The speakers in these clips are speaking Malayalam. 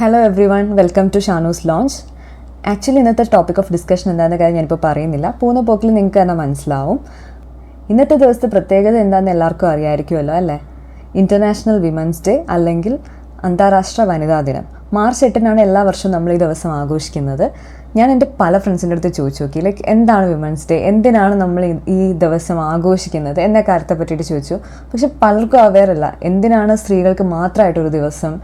Hello every welcome to Shanu's lounge actually ഇന്നത്തെ ടോപ്പിക് ഓഫ് ഡിസ്കഷൻ എന്താണെന്ന കാര്യം ഞാനിപ്പോൾ പറയുന്നില്ല. പോകുന്ന പോക്കിൽ നിങ്ങൾക്ക് തന്നെ മനസ്സിലാവും. ഇന്നത്തെ ദിവസത്തെ പ്രത്യേകത എന്താണെന്ന് എല്ലാവർക്കും അറിയാമായിരിക്കുമല്ലോ അല്ലേ? ഇന്റർനാഷണൽ വിമൻസ് ഡേ അല്ലെങ്കിൽ അന്താരാഷ്ട്ര വനിതാ ദിനം. മാർച്ച് എട്ടിനാണ് എല്ലാ വർഷവും നമ്മൾ ഈ ദിവസം ആഘോഷിക്കുന്നത്. ഞാൻ എന്റെ പല ഫ്രണ്ട്സിന്റെ അടുത്ത് ചോദിച്ചു നോക്കി ലൈക്ക് എന്താണ് വിമൻസ് ഡേ എന്തിനാണ് നമ്മൾ ഈ- ദിവസം ആഘോഷിക്കുന്നത്? എന്ന കാര്യത്തെ പറ്റിയിട്ട് ചോദിച്ചു. പക്ഷെ പലർക്കും അവെയർ അല്ല. എന്തിനാണ് സ്ത്രീകൾക്ക് മാത്രമായിട്ടൊരു ദിവസം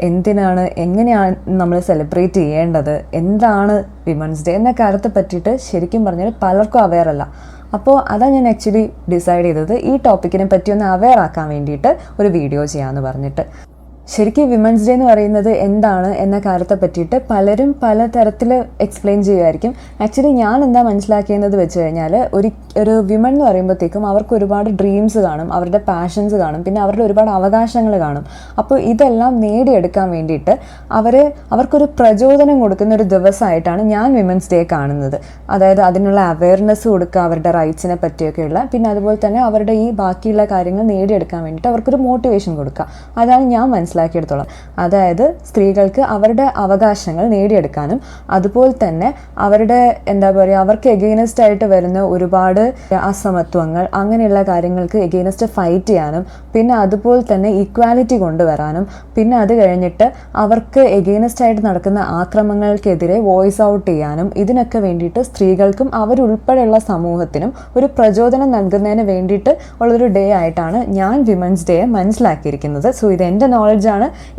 എന്തിനാണ് എങ്ങനെയാണ് നമ്മൾ സെലിബ്രേറ്റ് ചെയ്യേണ്ടത്? എന്താണ് വിമൻസ് ഡേ എന്ന കാര്യത്തെ പറ്റിയിട്ട് ശരിക്കും പറഞ്ഞാൽ പലർക്കും അവെയർ അല്ല. അപ്പോൾ അതാണ് ഞാൻ ആക്ച്വലി ഡിസൈഡ് ചെയ്തത് ഈ ടോപ്പിക്കിനെ പറ്റി ഒന്ന് അവെയർ ആക്കാൻ വേണ്ടിയിട്ട് ഒരു വീഡിയോ ചെയ്യാമെന്ന് പറഞ്ഞിട്ട്. ശരിക്കും വിമൻസ് ഡേ എന്ന് പറയുന്നത് എന്താണ് എന്ന കാര്യത്തെ പറ്റിയിട്ട് പലരും പല തരത്തിൽ എക്സ്പ്ലെയിൻ ചെയ്യുമായിരിക്കും ആക്ച്വലി ഞാൻ എന്താ മനസ്സിലാക്കിയെന്നത് വെച്ച് കഴിഞ്ഞാൽ ഒരു ഒരു വിമൺ എന്ന് പറയുമ്പോഴത്തേക്കും അവർക്ക് ഒരുപാട് ഡ്രീംസ് കാണും അവരുടെ പാഷൻസ് കാണും പിന്നെ അവരുടെ ഒരുപാട് അവകാശങ്ങൾ കാണും. അപ്പോൾ ഇതെല്ലാം നേടിയെടുക്കാൻ വേണ്ടിയിട്ട് അവർ അവർക്കൊരു പ്രചോദനം കൊടുക്കുന്ന ഒരു ദിവസമായിട്ടാണ് ഞാൻ വിമൻസ് ഡേ കാണുന്നത്. അതായത് അതിനുള്ള അവയർനെസ് കൊടുക്കുക അവരുടെ റൈറ്റ്സിനെ പറ്റിയൊക്കെയുള്ള പിന്നെ അതുപോലെ തന്നെ അവരുടെ ഈ ബാക്കിയുള്ള കാര്യങ്ങൾ നേടിയെടുക്കാൻ വേണ്ടിയിട്ട് അവർക്കൊരു മോട്ടിവേഷൻ കൊടുക്കുക. അതാണ് ഞാൻ മനസ്സിലാക്കിയെടുത്തോളം. അതായത് സ്ത്രീകൾക്ക് അവരുടെ അവകാശങ്ങൾ നേടിയെടുക്കാനും അതുപോലെ തന്നെ അവരുടെ എന്താ പറയുക അവർക്ക് എഗെയിനസ്റ്റ് ആയിട്ട് വരുന്ന ഒരുപാട് അസമത്വങ്ങൾ അങ്ങനെയുള്ള കാര്യങ്ങൾക്ക് എഗെയിനസ്റ്റ് ഫൈറ്റ് ചെയ്യാനും പിന്നെ അതുപോലെ തന്നെ ഈക്വാലിറ്റി കൊണ്ടുവരാനും പിന്നെ അത് കഴിഞ്ഞിട്ട് അവർക്ക് എഗെയിനസ്റ്റ് ആയിട്ട് നടക്കുന്ന ആക്രമണങ്ങൾക്കെതിരെ വോയിസ് ഔട്ട് ചെയ്യാനും ഇതിനൊക്കെ വേണ്ടിയിട്ട് സ്ത്രീകൾക്കും അവരുൾപ്പെടെയുള്ള സമൂഹത്തിനും ഒരു പ്രചോദനം നൽകുന്നതിന് വേണ്ടിയിട്ട് ഉള്ളൊരു ഡേ ആയിട്ടാണ് ഞാൻ വിമൻസ് ഡേ മനസ്സിലാക്കിയിരിക്കുന്നത്. സോ ഇത് എന്റെ നോളജാണ്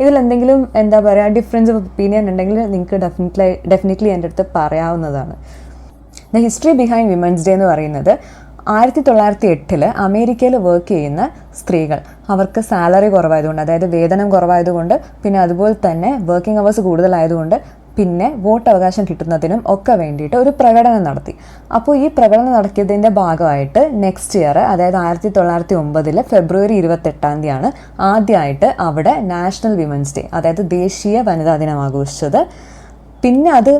ഇതിൽ എന്തെങ്കിലും എന്താ പറയുക ഡിഫറൻസ് ഓഫ് ഒപ്പീനിയൻ ഉണ്ടെങ്കിൽ നിങ്ങൾക്ക് ഡെഫിനറ്റ്ലി ഡെഫിനറ്റ്ലി എന്റെ അടുത്ത് പറയാവുന്നതാണ്. The history behind women's day എന്ന് പറയുന്നത് ആയിരത്തി തൊള്ളായിരത്തി എട്ടിൽ അമേരിക്കയിൽ വർക്ക് ചെയ്യുന്ന സ്ത്രീകൾ. അവർക്ക് സാലറി കുറവായതുകൊണ്ട് അതായത് വേതനം കുറവായതുകൊണ്ട് പിന്നെ അതുപോലെ തന്നെ വർക്കിംഗ് അവേഴ്സ് കൂടുതലായതുകൊണ്ട് പിന്നെ വോട്ട് അവകാശം കിട്ടുന്നതിനും ഒക്കെ വേണ്ടിയിട്ട് ഒരു പ്രകടനം നടത്തി. അപ്പോൾ ഈ പ്രകടനം നടത്തിയതിന്റെ ഭാഗമായിട്ട് നെക്സ്റ്റ് ഇയർ അതായത് ആയിരത്തി തൊള്ളായിരത്തി ഒമ്പതിൽ ഫെബ്രുവരി ഇരുപത്തെട്ടാം തീയതിയാണ് ആദ്യമായിട്ട് അവിടെ നാഷണൽ വിമൻസ് ഡേ അതായത് ദേശീയ വനിതാ ദിനം ആഘോഷിച്ചത്. പിന്നെ അത്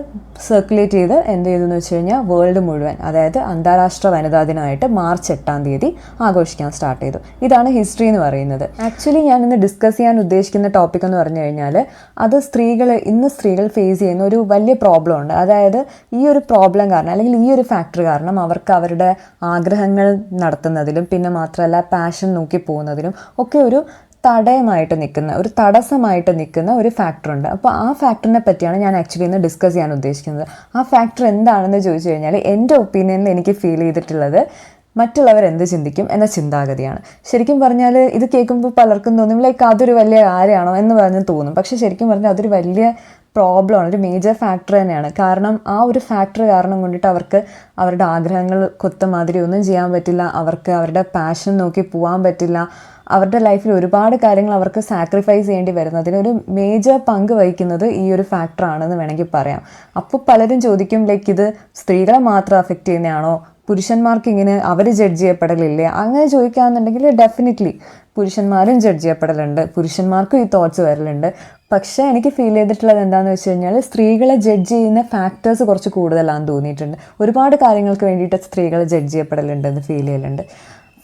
സർക്കുലേറ്റ് ചെയ്ത് എന്ത് ചെയ്തെന്ന് വെച്ച് കഴിഞ്ഞാൽ വേൾഡ് മുഴുവൻ അതായത് അന്താരാഷ്ട്ര വനിതാ ദിനമായിട്ട് മാർച്ച് എട്ടാം തീയതി ആഘോഷിക്കാൻ സ്റ്റാർട്ട് ചെയ്തു. ഇതാണ് ഹിസ്റ്ററി എന്ന് പറയുന്നത്. ആക്ച്വലി ഞാൻ ഇന്ന് ഡിസ്കസ് ചെയ്യാൻ ഉദ്ദേശിക്കുന്ന ടോപ്പിക് എന്ന് പറഞ്ഞു കഴിഞ്ഞാൽ അത് സ്ത്രീകൾ ഇന്ന് സ്ത്രീകൾ ഫേസ് ചെയ്യുന്ന ഒരു വലിയ പ്രോബ്ലം ഉണ്ട്. അതായത് ഈ ഒരു പ്രോബ്ലം കാരണം അല്ലെങ്കിൽ ഈ ഒരു ഫാക്ടർ കാരണം അവർക്ക് അവരുടെ ആഗ്രഹങ്ങൾ നടത്തുന്നതിലും പിന്നെ മാത്രമല്ല പാഷൻ നോക്കി പോകുന്നതിലും ഒക്കെ ഒരു തടയമായിട്ട് നിൽക്കുന്ന ഒരു തടസ്സമായിട്ട് നിൽക്കുന്ന ഒരു ഫാക്ടറുണ്ട് അപ്പോൾ ആ ഫാക്ടറിനെ പറ്റിയാണ് ഞാൻ ആക്ച്വലി ഇന്ന് ഡിസ്കസ് ചെയ്യാൻ ഉദ്ദേശിക്കുന്നത്. ആ ഫാക്ടർ എന്താണെന്ന് ചോദിച്ചു കഴിഞ്ഞാൽ എന്റെ ഒപ്പീനിയനിൽ എനിക്ക് ഫീൽ ചെയ്തിട്ടുള്ളത് മറ്റുള്ളവർ എന്ത് ചിന്തിക്കും എന്ന ചിന്താഗതിയാണ്. ശരിക്കും പറഞ്ഞാൽ ഇത് കേൾക്കുമ്പോൾ പലർക്കും തോന്നും ലൈക്ക് അതൊരു വലിയ കാര്യമാണോ? എന്ന് പറഞ്ഞ് തോന്നും. പക്ഷേ ശരിക്കും പറഞ്ഞാൽ അതൊരു വലിയ പ്രോബ്ലമാണ് ഒരു മേജർ ഫാക്ടർ തന്നെയാണ്. കാരണം ആ ഒരു ഫാക്ടർ കാരണം കൊണ്ടിട്ട് അവർക്ക് അവരുടെ ആഗ്രഹങ്ങൾ കൊത്ത മാതിരി ഒന്നും ചെയ്യാൻ പറ്റില്ല. അവർക്ക് അവരുടെ പാഷൻ നോക്കി പോകാൻ പറ്റില്ല. അവരുടെ ലൈഫിൽ ഒരുപാട് കാര്യങ്ങൾ അവർക്ക് സാക്രിഫൈസ് ചെയ്യേണ്ടി വരുന്നതിന് ഒരു മേജർ പങ്ക് വഹിക്കുന്നത് ഈ ഒരു ഫാക്ടറാണെന്ന് വേണമെങ്കിൽ പറയാം. അപ്പോൾ പലരും ചോദിക്കും ലൈക്ക് ഇത് സ്ത്രീകളെ മാത്രം അഫക്റ്റ് ചെയ്യുന്നതാണോ? പുരുഷന്മാർക്ക് ഇങ്ങനെ അവർ ജഡ്ജ് ചെയ്യപ്പെടലില്ലേ? അങ്ങനെ ചോദിക്കുകയാണെന്നുണ്ടെങ്കിൽ ഡെഫിനറ്റ്ലി പുരുഷന്മാരും ജഡ്ജ് ചെയ്യപ്പെടലുണ്ട്. പുരുഷന്മാർക്കും ഈ തോട്ട്സ് വരലുണ്ട്. പക്ഷേ എനിക്ക് ഫീൽ ചെയ്തിട്ടുള്ളത് എന്താണെന്ന് വെച്ച് കഴിഞ്ഞാൽ സ്ത്രീകളെ ജഡ്ജ് ചെയ്യുന്ന ഫാക്ടേഴ്സ് കുറച്ച് കൂടുതലാണെന്ന് തോന്നിയിട്ടുണ്ട്. ഒരുപാട് കാര്യങ്ങൾക്ക് വേണ്ടിയിട്ട് സ്ത്രീകളെ ജഡ്ജ് ചെയ്യപ്പെടലുണ്ടെന്ന് ഫീൽ ചെയ്യലുണ്ട്.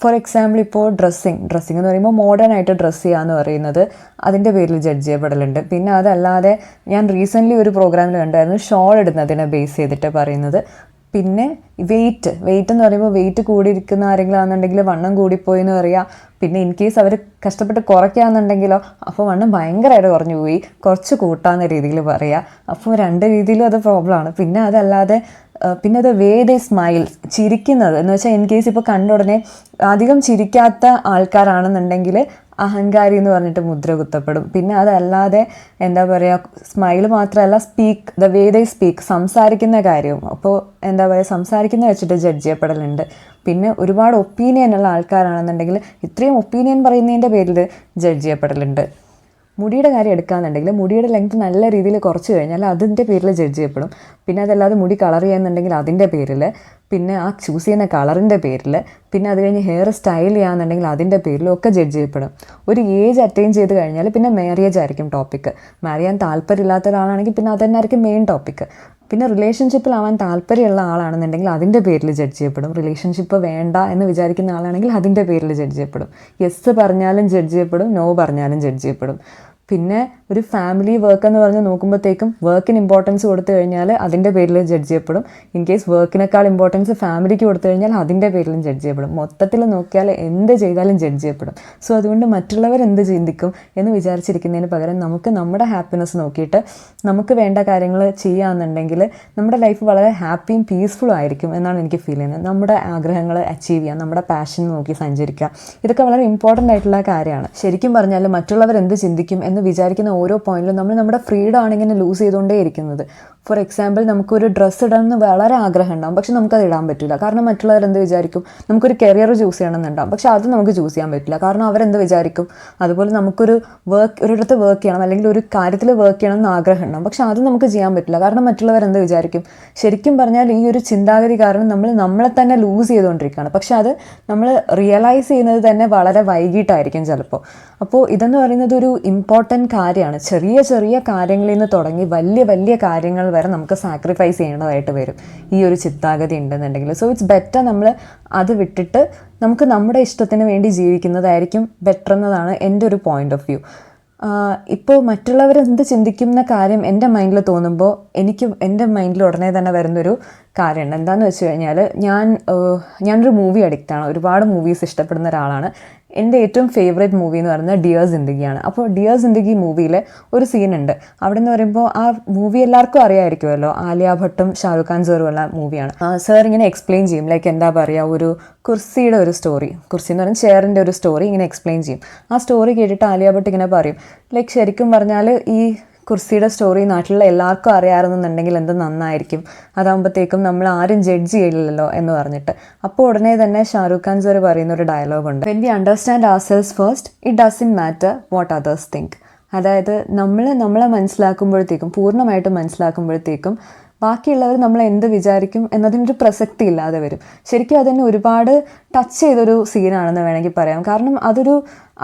ഫോർ എക്സാമ്പിൾ ഇപ്പോൾ ഡ്രസ്സിങ് ഡ്രസ്സിങ് എന്ന് പറയുമ്പോൾ മോഡേൺ ആയിട്ട് ഡ്രസ്സ് ചെയ്യുക എന്ന് പറയുന്നത് അതിന്റെ പേരിൽ ജഡ്ജ് ചെയ്യപ്പെടലുണ്ട്. പിന്നെ അതല്ലാതെ ഞാൻ റീസെന്റ്ലി ഒരു പ്രോഗ്രാമിൽ കണ്ടായിരുന്നു ഷോൾ ഇടുന്നതിനെ ബേസ് ചെയ്തിട്ട് പറയുന്നത്. പിന്നെ വെയിറ്റ് വെയിറ്റ് എന്ന് പറയുമ്പോൾ വെയിറ്റ് കൂടിയിരിക്കുന്ന ആരെങ്കിലും ആണെന്നുണ്ടെങ്കിൽ വണ്ണം കൂടിപ്പോയി എന്ന് പറയാം. പിന്നെ ഇൻ കേസ് അവർ കഷ്ടപ്പെട്ട് കുറയ്ക്കുകയാണെന്നുണ്ടെങ്കിലോ അപ്പോൾ വണ്ണം ഭയങ്കരമായിട്ട് കുറഞ്ഞു പോയി. കുറച്ച് കൂട്ടാന്ന രീതിയിൽ പറയാം. അപ്പോൾ രണ്ട് രീതിയിലും അത് പ്രോബ്ലമാണ് പിന്നെ അതല്ലാതെ പിന്നെ അത് വേ ദേ സ്മൈൽ ചിരിക്കുന്നത്. എന്ന് വെച്ചാൽ ഇൻ കേസ് ഇപ്പോൾ കണ്ട ഉടനെ അധികം ചിരിക്കാത്ത ആൾക്കാരാണെന്നുണ്ടെങ്കിൽ അഹങ്കാരി എന്ന് പറഞ്ഞിട്ട് മുദ്ര കുത്തപ്പെടും. പിന്നെ അതല്ലാതെ എന്താ പറയുക സ്മൈൽ മാത്രമല്ല speak the way they speak സംസാരിക്കുന്ന കാര്യവും. അപ്പോൾ എന്താ പറയുക സംസാരിക്കുന്ന വെച്ചിട്ട് ജഡ്ജ് ചെയ്യപ്പെടലുണ്ട്. പിന്നെ ഒരുപാട് ഒപ്പീനിയൻ ഉള്ള ആൾക്കാരാണെന്നുണ്ടെങ്കിൽ ഇത്രയും ഒപ്പീനിയൻ പറയുന്നതിന്റെ പേരിൽ ജഡ്ജ് ചെയ്യപ്പെടലുണ്ട്. മുടിയുടെ കാര്യം എടുക്കുകയാണെന്നുണ്ടെങ്കിൽ മുടിയുടെ ലെങ്ത് നല്ല രീതിയിൽ കുറച്ച് കഴിഞ്ഞാൽ അതിന്റെ പേരിൽ ജഡ്ജ് ചെയ്യപ്പെടും. പിന്നെ അതല്ലാതെ മുടി കളർ ചെയ്യുന്നുണ്ടെങ്കിൽ അതിന്റെ പേരിൽ പിന്നെ ആ ചൂസ് ചെയ്യുന്ന കളറിന്റെ പേരിൽ പിന്നെ അത് കഴിഞ്ഞ് ഹെയർ സ്റ്റൈൽ ചെയ്യാന്നുണ്ടെങ്കിൽ അതിന്റെ പേരിലും ഒക്കെ ജഡ്ജ് ചെയ്യപ്പെടും. ഒരു ഏജ് അറ്റൈൻ ചെയ്ത് കഴിഞ്ഞാൽ പിന്നെ മാരേജ് ആയിരിക്കും ടോപ്പിക്ക് മാരിയാൻ താല്പര്യമില്ലാത്ത ഒരാളാണെങ്കിൽ പിന്നെ അത് തന്നെ ആയിരിക്കും മെയിൻ ടോപ്പിക്ക് പിന്നെ റിലേഷൻഷിപ്പിൽ റിലേഷൻഷിപ്പിലാവാൻ താല്പര്യമുള്ള ആളാണെന്നുണ്ടെങ്കിൽ അതിന്റെ പേരിൽ ജഡ്ജ് ചെയ്യപ്പെടും. റിലേഷൻഷിപ്പ് വേണ്ട എന്ന് വിചാരിക്കുന്ന ആളാണെങ്കിൽ അതിന്റെ പേരിൽ ജഡ്ജ് ചെയ്യപ്പെടും. യെസ് പറഞ്ഞാലും ജഡ്ജ് ചെയ്യപ്പെടും. നോ പറഞ്ഞാലും ജഡ്ജ് ചെയ്യപ്പെടും. പിന്നെ ഒരു ഫാമിലി വർക്ക് എന്ന് പറഞ്ഞ് നോക്കുമ്പോഴത്തേക്കും വർക്കിന് ഇമ്പോർട്ടൻസ് കൊടുത്തു കഴിഞ്ഞാൽ അതിന്റെ പേരിൽ ജഡ്ജ് ചെയ്യപ്പെടും. ഇൻ കേസ് വർക്കിനേക്കാൾ ഇമ്പോർട്ടൻസ് ഫാമിലിക്ക് കൊടുത്തു കഴിഞ്ഞാൽ അതിന്റെ പേരിലും ജഡ്ജ് ചെയ്യപ്പെടും. മൊത്തത്തിൽ നോക്കിയാൽ എന്ത് ചെയ്താലും ജഡ്ജ് ചെയ്യപ്പെടും. സോ അതുകൊണ്ട് മറ്റുള്ളവർ എന്ത് ചിന്തിക്കും എന്ന് വിചാരിച്ചിരിക്കുന്നതിന് പകരം നമുക്ക് നമ്മുടെ ഹാപ്പിനെസ് നോക്കിയിട്ട് നമുക്ക് വേണ്ട കാര്യങ്ങൾ ചെയ്യാമെന്നുണ്ടെങ്കിൽ നമ്മുടെ ലൈഫ് വളരെ ഹാപ്പിയും പീസ്ഫുള്ളും ആയിരിക്കും എന്നാണ് എനിക്ക് ഫീൽ ചെയ്യുന്നത്. നമ്മുടെ ആഗ്രഹങ്ങൾ അച്ചീവ് ചെയ്യാം നമ്മുടെ പാഷൻ നോക്കി സഞ്ചരിക്കുക. ഇതൊക്കെ വളരെ ഇമ്പോർട്ടന്റ് ആയിട്ടുള്ള കാര്യമാണ്. ശരിക്കും പറഞ്ഞാൽ മറ്റുള്ളവർ എന്ത് ചിന്തിക്കും എന്ന് വിചാരിക്കുന്ന ഓരോ പോയിന്റിലും നമ്മൾ നമ്മുടെ ഫ്രീഡം ആണ് ഇങ്ങനെ ലൂസ് ചെയ്തുകൊണ്ടേ ഇരിക്കുന്നത്. ഫോർ എക്സാമ്പിൾ നമുക്കൊരു ഡ്രസ്സ് ഇടണമെന്ന് വളരെ ആഗ്രഹം ഉണ്ടാകും പക്ഷെ നമുക്കത് ഇടാൻ പറ്റില്ല. കാരണം മറ്റുള്ളവർ എന്ത് വിചാരിക്കും? നമുക്കൊരു കരിയർ ചൂസ് ചെയ്യണമെന്നുണ്ടാകും പക്ഷെ അത് നമുക്ക് ചൂസ് ചെയ്യാൻ പറ്റില്ല. കാരണം അവരെന്ത് വിചാരിക്കും? അതുപോലെ നമുക്കൊരു വർക്ക് ഒരിടത്ത് വർക്ക് ചെയ്യണം. അല്ലെങ്കിൽ ഒരു കാര്യത്തിൽ വർക്ക് ചെയ്യണം എന്ന് ആഗ്രഹം ഉണ്ടാകും പക്ഷെ അത് നമുക്ക് ചെയ്യാൻ പറ്റില്ല. കാരണം മറ്റുള്ളവർ എന്ത് വിചാരിക്കും? ശരിക്കും പറഞ്ഞാൽ ഈ ഒരു ചിന്താഗതി കാരണം നമ്മൾ നമ്മളെ തന്നെ ലൂസ് ചെയ്തുകൊണ്ടിരിക്കുകയാണ്. പക്ഷെ അത് നമ്മൾ റിയലൈസ് ചെയ്യുന്നത് തന്നെ വളരെ വൈകിട്ടായിരിക്കും ചിലപ്പോൾ. അപ്പോൾ ഇതെന്ന് പറയുന്നത് ഒരു ഇമ്പോർട്ടന്റ് കാര്യമാണ്. ചെറിയ ചെറിയ കാര്യങ്ങളിൽ നിന്ന് തുടങ്ങി വലിയ വലിയ കാര്യങ്ങൾ വരെ നമുക്ക് സാക്രിഫൈസ് ചെയ്യേണ്ടതായിട്ട് വരും. ഈ ഒരു ചിത്താഗതി ഉണ്ടെന്നുണ്ടെങ്കിൽ. സോ ഇറ്റ്സ് ബെറ്റർ നമ്മൾ അത് വിട്ടിട്ട് നമുക്ക് നമ്മുടെ ഇഷ്ടത്തിന് വേണ്ടി ജീവിക്കുന്നതായിരിക്കും ബെറ്റർ എന്നതാണ് എന്റെ ഒരു പോയിന്റ് ഓഫ് വ്യൂ ഇപ്പോൾ മറ്റുള്ളവർ എന്ത് ചിന്തിക്കുന്ന കാര്യം എന്റെ മൈൻഡിൽ തോന്നുമ്പോൾ എനിക്ക് എന്റെ മൈൻഡിൽ ഉടനെ തന്നെ വരുന്നൊരു കാര്യമുണ്ട് എന്താണെന്ന് വെച്ച് കഴിഞ്ഞാൽ ഞാൻ ഞാനൊരു മൂവി അഡിക്റ്റാണ് ഒരുപാട് മൂവീസ് ഇഷ്ടപ്പെടുന്ന ഒരാളാണ്. എന്റെ ഏറ്റവും ഫേവറേറ്റ് മൂവി എന്ന് പറയുന്നത് ഡിയർ സിന്ദഗിയാണ് അപ്പോൾ ഡിയർ സിന്ദഗി മൂവിയിലെ ഒരു സീനുണ്ട് അവിടെ എന്ന് പറയുമ്പോൾ ആ മൂവി എല്ലാവർക്കും അറിയാമായിരിക്കുമല്ലോ ആലിയ ഭട്ടും ഷാറുഖ് ഖാൻ സാറും ഉള്ള മൂവിയാണ് സാർ ഇങ്ങനെ എക്സ്പ്ലെയിൻ ചെയ്യും. ലൈക്ക് എന്താ പറയുക ഒരു കുർസിയുടെ ഒരു സ്റ്റോറി കുർസി എന്ന് പറയുന്നത് ചെയറിന്റെ ഒരു സ്റ്റോറി ഇങ്ങനെ എക്സ്പ്ലെയിൻ ചെയ്യും. ആ സ്റ്റോറി കേട്ടിട്ട് ആലിയ ഭട്ട് ഇങ്ങനെ പറയും. ലൈക്ക് ശരിക്കും പറഞ്ഞാൽ ഈ കുർസിയുടെ സ്റ്റോറി നാട്ടിലുള്ള എല്ലാവർക്കും അറിയാറുന്നുണ്ടെങ്കിൽ എന്ത് നന്നായിരിക്കും. അതാകുമ്പോഴത്തേക്കും നമ്മൾ ആരും ജഡ്ജ് ചെയ്യില്ലല്ലോ എന്ന് പറഞ്ഞിട്ട്. അപ്പോൾ ഉടനെ തന്നെ ഷാറൂഖ് ഖാൻ സാർ പറയുന്ന ഒരു ഡയലോഗ് ഉണ്ട്. When we understand ourselves first it doesn't matter what others think അതായത് നമ്മൾ നമ്മളെ മനസ്സിലാക്കുമ്പോഴത്തേക്കും പൂർണമായിട്ട് മനസ്സിലാക്കുമ്പോഴത്തേക്കും ബാക്കിയുള്ളവർ നമ്മൾ എന്ത് വിചാരിക്കും എന്നതിനൊരു പ്രസക്തി ഇല്ലാതെ വരും. ശരിക്കും അതിനെ ഒരുപാട് ടച്ച് ചെയ്തൊരു സീനാണെന്ന് വേണമെങ്കിൽ പറയാം. കാരണം അതൊരു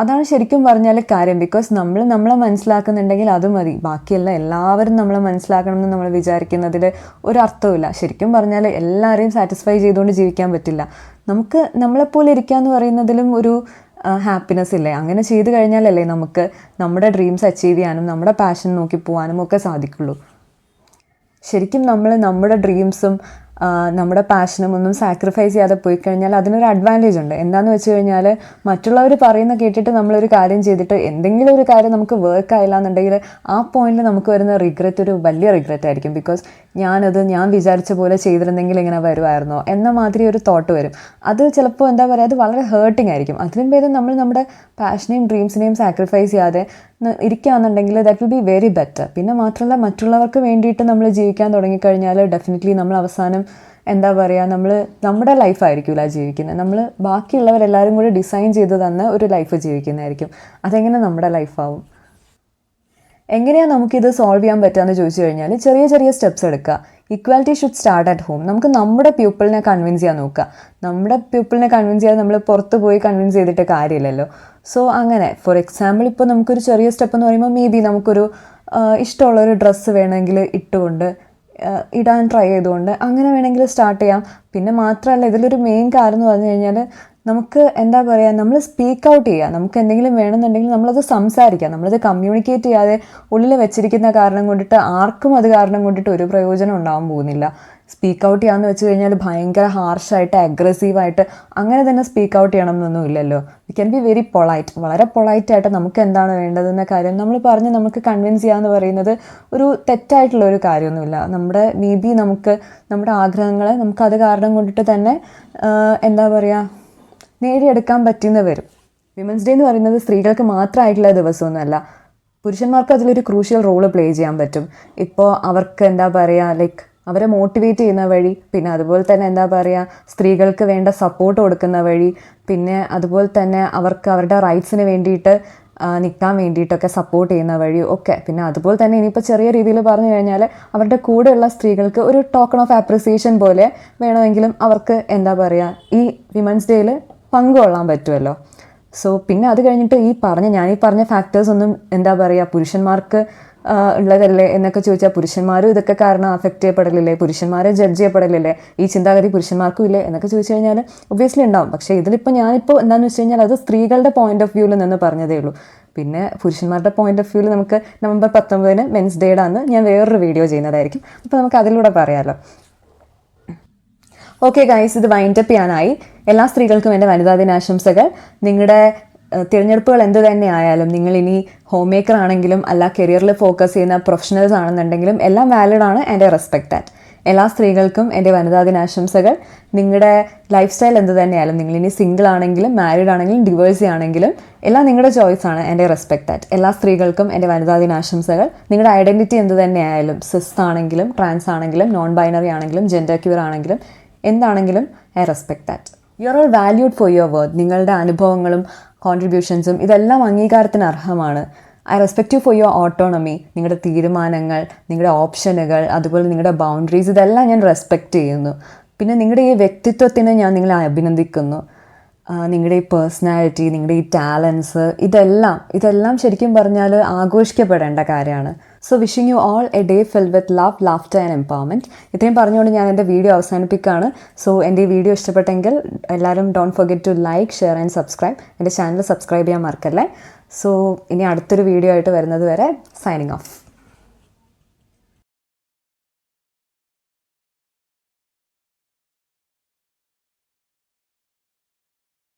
അതാണ് ശരിക്കും പറഞ്ഞാൽ കാര്യം. ബിക്കോസ് നമ്മൾ നമ്മളെ മനസ്സിലാക്കുന്നുണ്ടെങ്കിൽ അത് മതി. ബാക്കിയല്ല എല്ലാവരും നമ്മളെ മനസ്സിലാക്കണം എന്ന് നമ്മൾ വിചാരിക്കുന്നതിൽ ഒരു അർത്ഥവുമില്ല ശരിക്കും പറഞ്ഞാൽ എല്ലാവരെയും സാറ്റിസ്ഫൈ ചെയ്തുകൊണ്ട് ജീവിക്കാൻ പറ്റില്ല. നമുക്ക് നമ്മളെപ്പോലെ ഇരിക്കുക എന്ന് പറയുന്നതിലും ഒരു ഹാപ്പിനെസ് ഇല്ലേ? അങ്ങനെ ചെയ്തു കഴിഞ്ഞാലല്ലേ നമുക്ക് നമ്മുടെ ഡ്രീംസ് അച്ചീവ് ചെയ്യാനും നമ്മുടെ പാഷൻ നോക്കി പോകാനും ഒക്കെ സാധിക്കുള്ളൂ. ശരിക്കും നമ്മൾ നമ്മുടെ ഡ്രീംസും നമ്മുടെ പാഷനും ഒന്നും സാക്രിഫൈസ് ചെയ്യാതെ പോയി കഴിഞ്ഞാൽ അതിനൊരു അഡ്വാന്റേജ് ഉണ്ട്. എന്താണെന്ന് വെച്ച് കഴിഞ്ഞാൽ മറ്റുള്ളവർ പറയുന്ന കേട്ടിട്ട് നമ്മളൊരു കാര്യം ചെയ്തിട്ട് എന്തെങ്കിലും ഒരു കാര്യം നമുക്ക് വർക്ക് ആയില്ല എന്നുണ്ടെങ്കിൽ ആ പോയിന്റിൽ നമുക്ക് വരുന്ന റിഗ്രറ്റ് ഒരു വലിയ റിഗ്രറ്റ് ആയിരിക്കും. ബിക്കോസ് ഞാനത് ഞാൻ വിചാരിച്ച പോലെ ചെയ്തിരുന്നെങ്കിൽ ഇങ്ങനെ വരുമായിരുന്നോ എന്ന മാതിരി ഒരു തോട്ട് വരും. അത് ചിലപ്പോൾ എന്താ പറയുക അത് വളരെ ഹേർട്ടിംഗ് ആയിരിക്കും. അതിലും ഭേദം നമ്മൾ നമ്മുടെ പാഷനെയും ഡ്രീംസിനെയും സാക്രിഫൈസ് ചെയ്യാതെ ഇരിക്കുകയാണെന്നുണ്ടെങ്കിൽ that will be very better പിന്നെ മാത്രമല്ല മറ്റുള്ളവർക്ക് വേണ്ടിയിട്ട് നമ്മൾ ജീവിക്കാൻ തുടങ്ങിക്കഴിഞ്ഞാൽ ഡെഫിനറ്റ്ലി നമ്മൾ അവസാനം എന്താ പറയുക നമ്മൾ നമ്മുടെ ലൈഫായിരിക്കില്ല ജീവിക്കുന്നത് നമ്മൾ ബാക്കിയുള്ളവരെല്ലാവരും കൂടി ഡിസൈൻ ചെയ്ത് തന്ന ഒരു ലൈഫ് ജീവിക്കുന്നതായിരിക്കും. അതെങ്ങനെ നമ്മുടെ ലൈഫാവും എങ്ങനെയാണ് നമുക്കിത് സോൾവ് ചെയ്യാൻ പറ്റുകയെന്ന് ചോദിച്ചു കഴിഞ്ഞാൽ ചെറിയ ചെറിയ സ്റ്റെപ്സ് എടുക്കുക. Equality should start at home നമുക്ക് നമ്മുടെ പീപ്പിളിനെ കൺവിൻസ് ചെയ്യാൻ നോക്കുക. നമ്മുടെ പീപ്പിളിനെ കൺവിൻസ് ചെയ്യാൻ നമ്മൾ പുറത്ത് പോയി കൺവിൻസ് ചെയ്തിട്ട് കാര്യമില്ലല്ലോ. സോ അങ്ങനെ. ഫോർ എക്സാമ്പിൾ ഇപ്പോൾ നമുക്കൊരു ചെറിയ സ്റ്റെപ്പ് എന്ന് പറയുമ്പോൾ മേ ബി നമുക്കൊരു ഇഷ്ടമുള്ളൊരു ഡ്രസ്സ് വേണമെങ്കിൽ ഇട്ടുകൊണ്ട് ഇടാൻ ട്രൈ ചെയ്തുകൊണ്ട് അങ്ങനെ വേണമെങ്കിൽ സ്റ്റാർട്ട് ചെയ്യാം. പിന്നെ മാത്രമല്ല ഇതിലൊരു മെയിൻ കാര്യം എന്ന് പറഞ്ഞു കഴിഞ്ഞാൽ നമുക്ക് എന്താ പറയുക നമ്മൾ സ്പീക്ക് ഔട്ട് ചെയ്യുക നമുക്ക് എന്തെങ്കിലും വേണമെന്നുണ്ടെങ്കിൽ നമ്മളത് സംസാരിക്കുക നമ്മളത് കമ്മ്യൂണിക്കേറ്റ് ചെയ്യാതെ ഉള്ളിൽ വെച്ചിരിക്കുന്ന കാരണം കൊണ്ടിട്ട് ആർക്കും അത് കാരണം കൊണ്ടിട്ട് ഒരു പ്രയോജനം ഉണ്ടാവാൻ പോകുന്നില്ല. സ്പീക്ക് ഔട്ട് ചെയ്യാമെന്ന് വെച്ച് കഴിഞ്ഞാൽ ഭയങ്കര ഹാർഷായിട്ട് അഗ്രസീവായിട്ട് അങ്ങനെ തന്നെ സ്പീക്ക് ഔട്ട് ചെയ്യണം എന്നൊന്നും ഇല്ലല്ലോ. We can be very polite വളരെ പൊളൈറ്റ് ആയിട്ട് നമുക്ക് എന്താണ് വേണ്ടതെന്ന കാര്യം നമ്മൾ പറഞ്ഞ് നമുക്ക് കൺവിൻസ് ചെയ്യാന്ന് പറയുന്നത് ഒരു തെറ്റായിട്ടുള്ള ഒരു കാര്യമൊന്നുമില്ല. നമ്മുടെ മേ ബി നമുക്ക് നമ്മുടെ ആഗ്രഹങ്ങളെ നമുക്ക് അത് കാരണം കൊണ്ടിട്ട് തന്നെ എന്താ പറയുക നേടിയെടുക്കാൻ പറ്റുന്ന വരും. വിമൻസ് ഡേ എന്ന് പറയുന്നത് സ്ത്രീകൾക്ക് മാത്രമായിട്ടുള്ള ദിവസമൊന്നുമല്ല. പുരുഷന്മാർക്ക് അതിലൊരു ക്രൂഷ്യൽ റോൾ പ്ലേ ചെയ്യാൻ പറ്റും. ഇപ്പോൾ അവർക്ക് എന്താ പറയുക ലൈക്ക് അവരെ മോട്ടിവേറ്റ് ചെയ്യുന്ന വഴി പിന്നെ അതുപോലെ തന്നെ എന്താ പറയുക സ്ത്രീകൾക്ക് വേണ്ട സപ്പോർട്ട് കൊടുക്കുന്ന വഴി പിന്നെ അതുപോലെ തന്നെ അവർക്ക് അവരുടെ റൈറ്റ്സിന് വേണ്ടിയിട്ട് നിൽക്കാൻ വേണ്ടിയിട്ടൊക്കെ സപ്പോർട്ട് ചെയ്യുന്ന വഴി ഒക്കെ. പിന്നെ അതുപോലെ തന്നെ ഇനിയിപ്പോൾ ചെറിയ രീതിയിൽ പറഞ്ഞു കഴിഞ്ഞാൽ അവരുടെ കൂടെയുള്ള സ്ത്രീകൾക്ക് ഒരു ടോക്കൺ ഓഫ് അപ്രിസിയേഷൻ പോലെ വേണമെങ്കിലും അവർക്ക് എന്താ പറയുക ഈ വിമൻസ് ഡേയിൽ പങ്കുകൊള്ളാൻ പറ്റുമല്ലോ. സോ പിന്നെ അത് കഴിഞ്ഞിട്ട് ഈ പറഞ്ഞ ഞാൻ ഈ പറഞ്ഞ ഫാക്ടേഴ്സ് ഒന്നും എന്താ പറയുക പുരുഷന്മാർക്ക് ഉള്ളതല്ലേ എന്നൊക്കെ ചോദിച്ചാൽ പുരുഷന്മാരും ഇതൊക്കെ കാരണം അഫക്റ്റ് ചെയ്യപ്പെടലില്ലേ? പുരുഷന്മാരെ ജഡ്ജ് ചെയ്യപ്പെടലില്ലേ? ഈ ചിന്താഗതി പുരുഷന്മാർക്കും ഇല്ലേ? എന്നൊക്കെ ചോദിച്ചു കഴിഞ്ഞാൽ ഒബ്വിയസ്ലി ഉണ്ടാവും. പക്ഷേ ഇതിലിപ്പോൾ ഞാനിപ്പോൾ എന്താണെന്ന് വെച്ച് കഴിഞ്ഞാൽ അത് സ്ത്രീകളുടെ പോയിന്റ് ഓഫ് വ്യൂവിൽ നിന്ന് പറഞ്ഞതേ ഉള്ളൂ. പിന്നെ പുരുഷന്മാരുടെ പോയിന്റ് ഓഫ് വ്യൂവിൽ നമുക്ക് നവംബർ പത്തൊമ്പതിന് മെൻസ് ഡേയുടെ അന്ന് ഞാൻ വേറൊരു വീഡിയോ ചെയ്യുന്നതായിരിക്കും. അപ്പോൾ നമുക്ക് അതിലൂടെ പറയാമല്ലോ ഓക്കെ ഗൈസ് ഇത് വൈൻഡപ്പ് ചെയ്യാനായി. എല്ലാ സ്ത്രീകൾക്കും എന്റെ വനിതാ ദിനാശംസകൾ. നിങ്ങളുടെ തിരഞ്ഞെടുപ്പുകൾ എന്ത് തന്നെ ആയാലും നിങ്ങൾ ഇനി ഹോം മേക്കർ ആണെങ്കിലും അല്ല കരിയറിൽ ഫോക്കസ് ചെയ്യുന്ന പ്രൊഫഷണൽസ് ആണെന്നുണ്ടെങ്കിലും എല്ലാം വാലിഡ് ആണ് എന്റെ റെസ്പെക്ട് ദാറ്റ് എല്ലാ സ്ത്രീകൾക്കും എന്റെ വനിതാ ദിനാശംസകൾ. നിങ്ങളുടെ ലൈഫ് സ്റ്റൈൽ എന്ത് തന്നെയായാലും നിങ്ങൾ ഇനി സിംഗിൾ ആണെങ്കിലും മാരീഡ് ആണെങ്കിലും ഡിവോഴ്സ് ആണെങ്കിലും എല്ലാം നിങ്ങളുടെ ചോയ്സ് ആണ് എന്റെ റെസ്പെക്ട് ആറ്റ് എല്ലാ സ്ത്രീകൾക്കും എന്റെ വനിതാ ദിനാശംസകൾ. നിങ്ങളുടെ ഐഡന്റിറ്റി എന്ത് തന്നെയായാലും സിസ് ആണെങ്കിലും ട്രാൻസ് ആണെങ്കിലും നോൺ ബൈനറി ആണെങ്കിലും ജെൻഡർ ക്യൂർ ആണെങ്കിലും എന്താണെങ്കിലും I respect that you are all valued for your word നിങ്ങളുടെ അനുഭവങ്ങളും കോൺട്രിബ്യൂഷൻസും ഇതെല്ലാം അംഗീകാരത്തിന് അർഹമാണ്. I respect you for your autonomy നിങ്ങളുടെ തീരുമാനങ്ങൾ നിങ്ങളുടെ ഓപ്ഷനുകൾ അതുപോലെ നിങ്ങളുടെ ബൗണ്ടറീസ് ഇതെല്ലാം ഞാൻ റെസ്പെക്റ്റ് ചെയ്യുന്നു. പിന്നെ നിങ്ങളുടെ ഈ വ്യക്തിത്വത്തിന് ഞാൻ നിങ്ങളെ അഭിനന്ദിക്കുന്നു. നിങ്ങളുടെ ഈ പേഴ്സണാലിറ്റി നിങ്ങളുടെ ഈ ടാലൻസ് ഇതെല്ലാം ഇതെല്ലാം ശരിക്കും പറഞ്ഞാൽ ആഘോഷിക്കപ്പെടേണ്ട കാര്യമാണ്. So wishing you all a day fill with love laughter and empowerment ഇത്രയും പറഞ്ഞുകൊണ്ട് ഞാൻ എന്റെ വീഡിയോ അവസാനിപ്പിക്കുകയാണ്. സോ എന്റെ ഈ വീഡിയോ ഇഷ്ടപ്പെട്ടെങ്കിൽ എല്ലാവരും don't forget to like share and subscribe എന്റെ ചാനൽ സബ്സ്ക്രൈബ് ചെയ്യാൻ മറക്കല്ലേ? സോ ഇനി അടുത്തൊരു വീഡിയോ ആയിട്ട് വരുന്നത് വരെ സൈനിങ് ഓഫ്